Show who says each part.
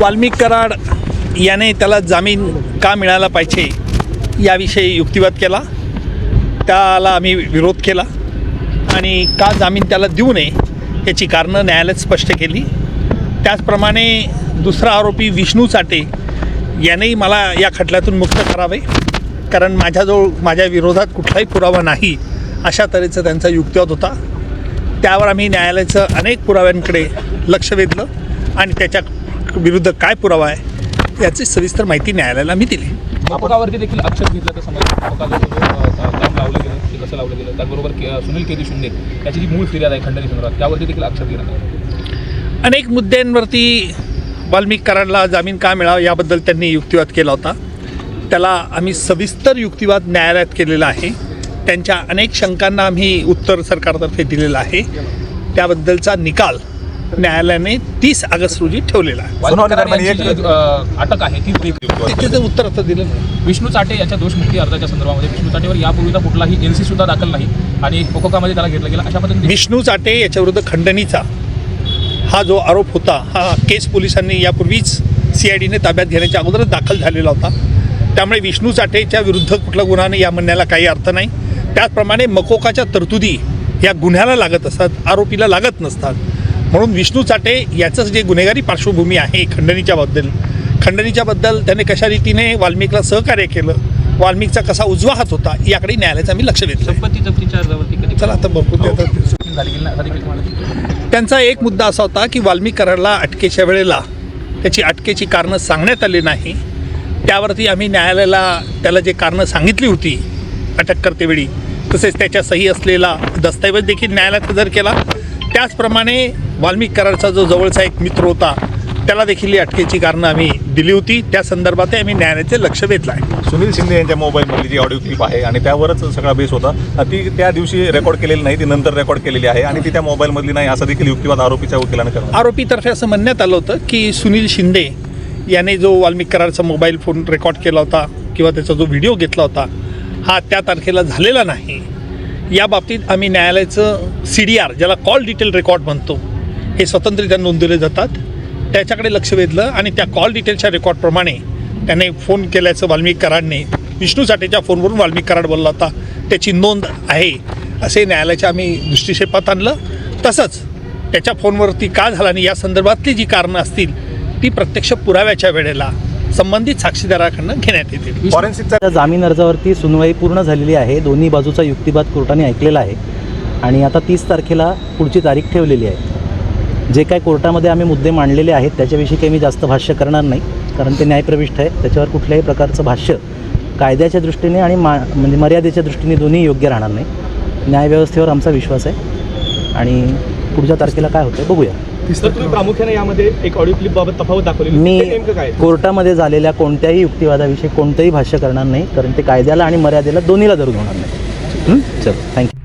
Speaker 1: वाल्मिक कराड याने त्याला जामीन का मिळाला पाहिजे याविषयी युक्तिवाद केला. त्याला आम्ही विरोध केला. आणि का जामीन त्याला देऊ नये याची कारणं न्यायालयात स्पष्ट केली. त्याचप्रमाणे दुसरा आरोपी विष्णू चाटे यानेही मला या खटल्यातून मुक्त करावे. कारण माझ्याजवळ माझ्या विरोधात कुठलाही पुरावा नाही अशा तऱ्हेचा त्यांचा युक्तिवाद होता. त्यावर आम्ही न्यायालयाचं अनेक पुराव्यांकडे लक्ष वेधलं आणि त्याच्या विरुद्ध काय पुरावा आहे याची सविस्तर माहिती न्यायालयाला मी दिली.
Speaker 2: मकोकावरती देखील अक्षर घेतलं तर समज लावलं गेलं ते कसं लावलं गेलं? त्याचबरोबर के- सुनील केदी शिंदे याची जी मूळ फिर्याद आहे खंडणी संदर्भात त्यावरती देखील अक्षर घेण्यात
Speaker 1: अनेक मुद्द्यांवरती वाल्मिक कराडला जामीन का मिळावा याबद्दल त्यांनी युक्तिवाद केला होता. त्याला आम्ही सविस्तर युक्तिवाद न्यायालयात केलेला आहे. त्यांच्या अनेक शंकांना आम्ही उत्तर सरकारतर्फे दिलेलं आहे. त्याबद्दलचा निकाल न्यायालयाने तीस ऑगस्ट रोजी ठेवलेला आहे.
Speaker 2: अटक आहे ती
Speaker 1: त्याचं उत्तर आता दिलं नाही.
Speaker 2: विष्णू चाटे याच्या दोषमुक्ती अर्जाच्या संदर्भामध्ये विष्णू चाटेवर यापूर्वीचा कुठलाही एन सी सुद्धा दाखल नाही आणि मोकोकामध्ये त्याला घेतलं गेलं. अशा पद्धतीने
Speaker 1: विष्णू चाटे याच्याविरुद्ध खंडणीचा हा जो आरोप होता हा केस पोलिसांनी यापूर्वीच सी आय डीने ताब्यात घेण्याच्या अगोदरच दाखल झालेला होता. त्यामुळे विष्णू चाटेच्या विरुद्ध कुठला गुन्हा नाही या म्हणण्याला काही अर्थ नाही. त्याचप्रमाणे मकोकाच्या तरतुदी या गुन्ह्याला लागत असतात आरोपीला लागत नसतात. म्हणून विष्णू चाटे याचं जे गुन्हेगारी पार्श्वभूमी आहे खंडणीच्या बद्दल. खंडणीच्या बद्दल त्याने कशा रीतीने वाल्मिकला सहकार्य केलं वाल्मिकचा कसा उजवा हात होता याकडे न्यायालयाचं आम्ही लक्ष वेधलं
Speaker 2: कधी
Speaker 1: चला आता भरपूर
Speaker 2: तुम्हाला
Speaker 1: त्यांचा एक मुद्दा असा होता की वाल्मिक कराडला अटकेच्या वेळेला त्याची अटकेची कारणं सांगण्यात आली नाही. त्यावरती आम्ही न्यायालयाला त्याला जे कारणं सांगितली होती अटक करतेवेळी तसेच त्याच्या सही असलेला दस्तऐवज देखील न्यायालयात हजर केला. त्याचप्रमाणे वाल्मिक कराडचा जो जवळचा एक मित्र होता त्याला देखील ही अटकेची कारणं आम्ही दिली होती. त्या संदर्भात आम्ही न्यायालयाचे लक्ष वेधलं आहे.
Speaker 3: सुनील शिंदे यांच्या मोबाईलमधली जी ऑडिओ क्लिप आहे आणि त्यावरच सगळा बेस होता ती त्या दिवशी रेकॉर्ड केलेली नाही ती नंतर रेकॉर्ड केलेली आहे आणि ती त्या मोबाईलमधली नाही असा देखील युक्तिवाद आरोपीच्या वकिलानं करणार
Speaker 1: आरोपीतर्फे असं म्हणण्यात आलं होतं की सुनील शिंदे याने जो वाल्मिक करारचा मोबाईल फोन रेकॉर्ड केला होता किंवा त्याचा जो व्हिडिओ घेतला होता हा त्या तारखेला झालेला नाही. या बाबतीत आम्ही न्यायालयाचं सी डी आर ज्याला कॉल डिटेल रेकॉर्ड म्हणतो हे स्वतंत्ररित्या नोंदवले जातात. त्याच्याकडे लक्ष वेधलं आणि त्या कॉल डिटेलच्या रेकॉर्डप्रमाणे त्याने फोन केल्याचं वाल्मिक कराडने विष्णू साठेच्या फोनवरून वाल्मिक कराड बोलला होता त्याची नोंद आहे असे न्यायालयाच्या आम्ही दृष्टिक्षेपात आणलं. तसंच त्याच्या फोनवरती का झाला आणि या संदर्भातली जी कारणं असतील ती प्रत्यक्ष पुराव्याच्या वेळेला संबंधित साक्षीदाराकडनं घेण्यात येतील.
Speaker 3: फॉरेन्सिकचा
Speaker 4: त्या जामीन अर्जावरती सुनवाई पूर्ण झालेली आहे. दोन्ही बाजूचा युक्तिवाद कोर्टाने ऐकलेला आहे. आणि आता तीस तारखेला पुढची तारीख ठेवलेली आहे. जे काय कोर्टामध्ये आम्ही मुद्दे मांडलेले आहेत त्याच्याविषयी काही मी जास्त भाष्य करणार नाही. कारण ते न्यायप्रविष्ट आहे. त्याच्यावर कुठल्याही प्रकारचं भाष्य कायद्याच्या दृष्टीने आणि मा म्हणजे मर्यादेच्या दृष्टीने दोन्ही योग्य राहणार नाही. न्यायव्यवस्थेवर आमचा विश्वास आहे. आणि पुढच्या तारखेला काय होतं बघूया.
Speaker 5: तर तुम्ही प्रामुख्याने यामध्ये एक ऑडिओ क्लिप बाबत तफावत दाखवली
Speaker 4: मी
Speaker 5: ते नेमकं काय
Speaker 4: कोर्टामध्ये झालेल्या कोणत्याही युक्तिवादाविषयी कोणतंही भाष्य करणार नाही कारण ते कायद्याला आणि मर्यादेला दोन्हीला धरून होणार नाही. चल थँक्यू